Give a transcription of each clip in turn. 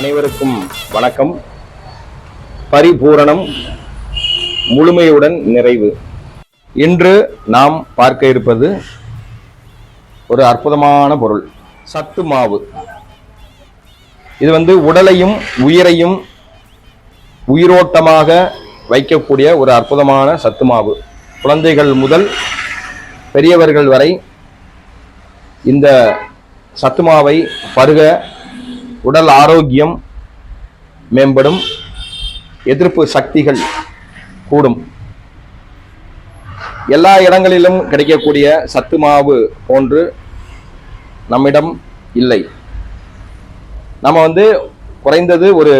அனைவருக்கும் வணக்கம். பரிபூரணம் முழுமையுடன் நிறைவு. இன்று நாம் பார்க்க இருப்பது ஒரு அற்புதமான பொருள் சத்து மாவு. இது வந்து உடலையும் உயிரையும் உயிரோட்டமாக வைக்கக்கூடிய ஒரு அற்புதமான சத்து மாவு. குழந்தைகள் முதல் பெரியவர்கள் வரை இந்த சத்து மாவை பருக உடல் ஆரோக்கியம் மேம்படும் எதிர்ப்பு சக்திகள் கூடும். எல்லா இடங்களிலும் கிடைக்கக்கூடிய சத்து மாவு போன்று நம்மிடம் இல்லை. நம்ம வந்து குறைந்தது ஒரு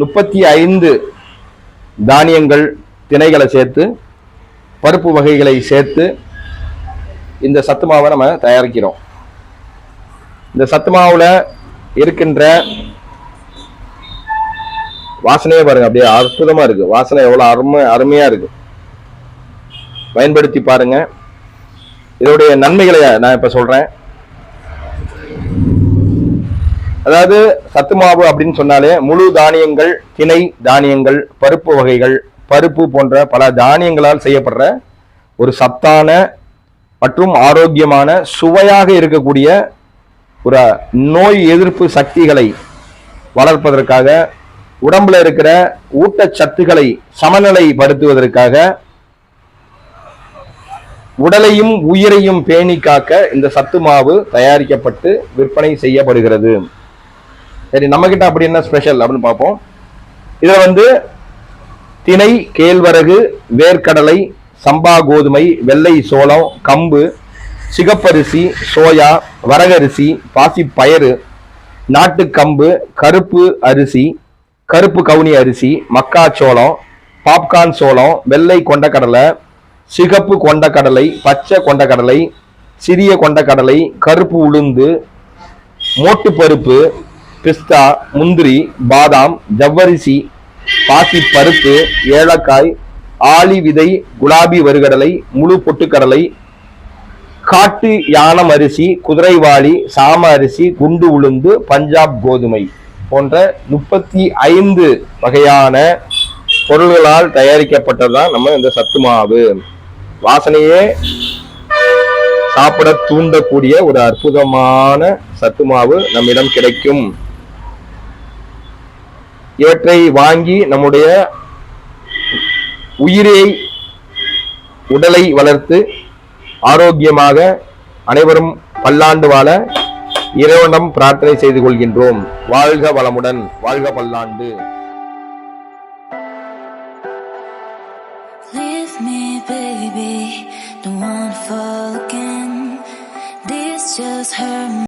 முப்பத்தி ஐந்து தானியங்கள் திணைகளை சேர்த்து பருப்பு வகைகளை சேர்த்து இந்த சத்து மாவை நம்ம தயாரிக்கிறோம். இந்த சத்து மாவில் இருக்கின்ற வாசனையே பாருங்க அப்படியே அற்புதமா இருக்கு. வாசனை எவ்வளவு அருமை அருமையா இருக்கு. பயன்படுத்தி பாருங்க. இதோடைய நன்மைகளை நான் இப்ப சொல்றேன். அதாவது சத்து மாவு அப்படின்னு சொன்னாலே முழு தானியங்கள் திணை தானியங்கள் பருப்பு வகைகள் பருப்பு போன்ற பல தானியங்களால் செய்யப்படுற ஒரு சத்தான மற்றும் ஆரோக்கியமான சுவையாக இருக்கக்கூடிய ஒரு நோய் எதிர்ப்பு சக்திகளை வளர்ப்பதற்காக உடம்புல இருக்கிற ஊட்டச்சத்துக்களை சமநிலைப்படுத்துவதற்காக உடலையும் உயிரையும் பேணி காக்க இந்த சத்து மாவு தயாரிக்கப்பட்டு விற்பனை செய்யப்படுகிறது. சரி நம்ம கிட்ட அப்படி என்ன ஸ்பெஷல் அப்படின்னு பார்ப்போம். இதுல வந்து திணை கேழ்வரகு வேர்க்கடலை சம்பா கோதுமை வெள்ளை சோளம் கம்பு சிகப்பரிசி சோயா வரகரிசி பாசிப்பயறு நாட்டுக்கம்பு கருப்பு அரிசி கருப்பு கவுனி அரிசி மக்காச்சோளம் பாப்கார்ன் சோளம் வெள்ளை கொண்டக்கடலை சிகப்பு கொண்டக்கடலை பச்சை கொண்டக்கடலை சிறிய கொண்டக்கடலை கருப்பு உளுந்து மோட்டுப்பருப்பு பிஸ்தா முந்திரி பாதாம் ஜவ்வரிசி பாசி பருப்பு ஏலக்காய் ஆளி விதை குலாபி வறுகடலை முழு பொட்டுக்கடலை காட்டு யானம் அரிசி குதிரைவாளி சாம அரிசி குண்டு உளுந்து பஞ்சாப் கோதுமை போன்ற முப்பத்தி ஐந்து வகையான பொருள்களால் தயாரிக்கப்பட்டதுதான் நம்ம இந்த சத்து மாவு. வாசனையே சாப்பிட தூண்டக்கூடிய ஒரு அற்புதமான சத்து மாவு நம்மிடம் கிடைக்கும். இவற்றை வாங்கி நம்முடைய உயிரை உடலை வளர்த்து ஆரோக்கியமாக அனைவரும் பல்லாண்டு வாழ இறைவனம் பிரார்த்தனை செய்து கொள்கின்றோம். வாழ்க வளமுடன் வாழ்க பல்லாண்டு. Just hurt me.